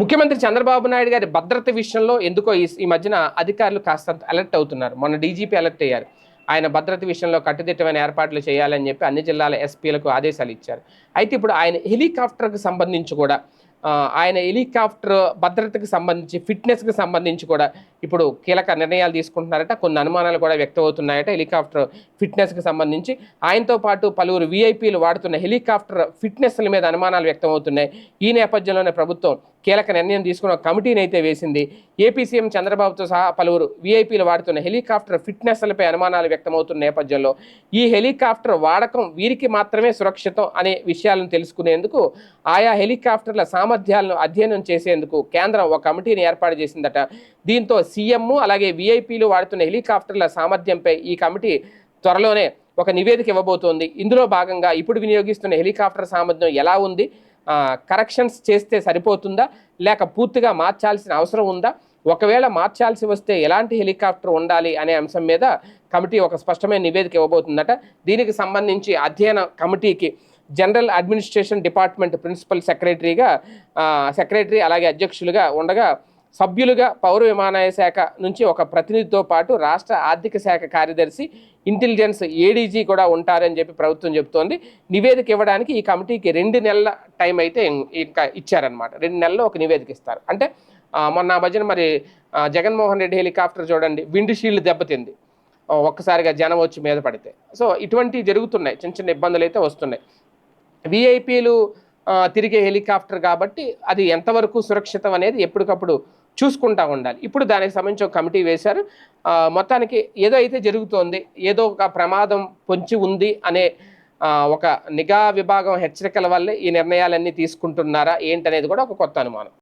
ముఖ్యమంత్రి చంద్రబాబు నాయుడు గారి భద్రత విషయంలో ఎందుకో ఈ ఈ మధ్యన అధికారులు కాస్తంత అలర్ట్ అవుతున్నారు. మొన్న డీజీపీ అలర్ట్ అయ్యారు. ఆయన భద్రత విషయంలో కట్టుదిట్టమైన ఏర్పాట్లు చేయాలని చెప్పి అన్ని జిల్లాల ఎస్పీలకు ఆదేశాలు ఇచ్చారు. అయితే ఇప్పుడు ఆయన హెలికాప్టర్కి సంబంధించి కూడా ఆయన హెలికాప్టర్ భద్రతకు సంబంధించి ఫిట్నెస్కి సంబంధించి కూడా ఇప్పుడు కీలక నిర్ణయాలు తీసుకుంటున్నారట. కొన్ని అనుమానాలు కూడా వ్యక్తమవుతున్నాయట హెలికాప్టర్ ఫిట్నెస్కి సంబంధించి. ఆయనతో పాటు పలువురు వీఐపీలు వాడుతున్న హెలికాప్టర్ ఫిట్నెస్ల మీద అనుమానాలు వ్యక్తమవుతున్నాయి. ఈ నేపథ్యంలోనే ప్రభుత్వం కీలక నిర్ణయం తీసుకున్న కమిటీని అయితే వేసింది. ఏపీ సీఎం చంద్రబాబుతో సహా పలువురు వీఐపీలు వాడుతున్న హెలికాప్టర్ ఫిట్నెస్లపై అనుమానాలు వ్యక్తమవుతున్న నేపథ్యంలో ఈ హెలికాప్టర్ వాడకం వీరికి మాత్రమే సురక్షితం అనే విషయాలను తెలుసుకునేందుకు ఆయా హెలికాప్టర్ల సామర్థ్యాలను అధ్యయనం చేసేందుకు కేంద్రం ఒక కమిటీని ఏర్పాటు చేసిందట. దీంతో సీఎం అలాగే వీఐపీలు వాడుతున్న హెలికాప్టర్ల సామర్థ్యంపై ఈ కమిటీ త్వరలోనే ఒక నివేదిక ఇవ్వబోతోంది. ఇందులో భాగంగా ఇప్పుడు వినియోగిస్తున్న హెలికాప్టర్ సామర్థ్యం ఎలా ఉంది? కరెక్షన్స్ చేస్తే సరిపోతుందా? లేక పూర్తిగా మార్చాల్సిన అవసరం ఉందా? ఒకవేళ మార్చాల్సి వస్తే ఎలాంటి హెలికాప్టర్ ఉండాలి అనే అంశం మీద కమిటీ ఒక స్పష్టమైన నివేదిక ఇవ్వబోతుందట. దీనికి సంబంధించి అధ్యయన కమిటీకి జనరల్ అడ్మినిస్ట్రేషన్ డిపార్ట్మెంట్ ప్రిన్సిపల్ సెక్రటరీగా సెక్రటరీ అలాగే అధ్యక్షులుగా ఉండగా సభ్యులుగా పౌర విమానయాన శాఖ నుంచి ఒక ప్రతినిధితో పాటు రాష్ట్ర ఆర్థిక శాఖ కార్యదర్శి ఇంటెలిజెన్స్ ఏడీజీ కూడా ఉంటారని చెప్పి ప్రభుత్వం చెబుతోంది. నివేదిక ఇవ్వడానికి ఈ కమిటీకి రెండు నెలల టైం అయితే ఇంకా ఇచ్చారనమాట రెండు నెలల్లో ఒక నివేదిక ఇస్తారు. అంటే మొన్న మధ్యన మరి జగన్మోహన్ రెడ్డి హెలికాప్టర్ చూడండి విండ్ షీల్డ్ దెబ్బతింది ఒక్కసారిగా జనం వచ్చి మీద పడితే. సో ఇటువంటివి జరుగుతున్నాయి. చిన్న చిన్న ఇబ్బందులు అయితే వస్తున్నాయి. విఐపీలు తిరిగే హెలికాప్టర్ కాబట్టి అది ఎంతవరకు సురక్షితం అనేది ఎప్పటికప్పుడు చూసుకుంటా ఉండాలి. ఇప్పుడు దానికి సంబంధించి ఒక కమిటీ వేశారు. మొత్తానికి ఏదో అయితే జరుగుతోంది ఏదో ఒక ప్రమాదం పొంచి ఉంది అనే ఒక నిఘా విభాగం హెచ్చరికల వల్లే ఈ నిర్ణయాలన్నీ తీసుకుంటున్నారా ఏంటనేది కూడా ఒక కొత్త అనుమానం.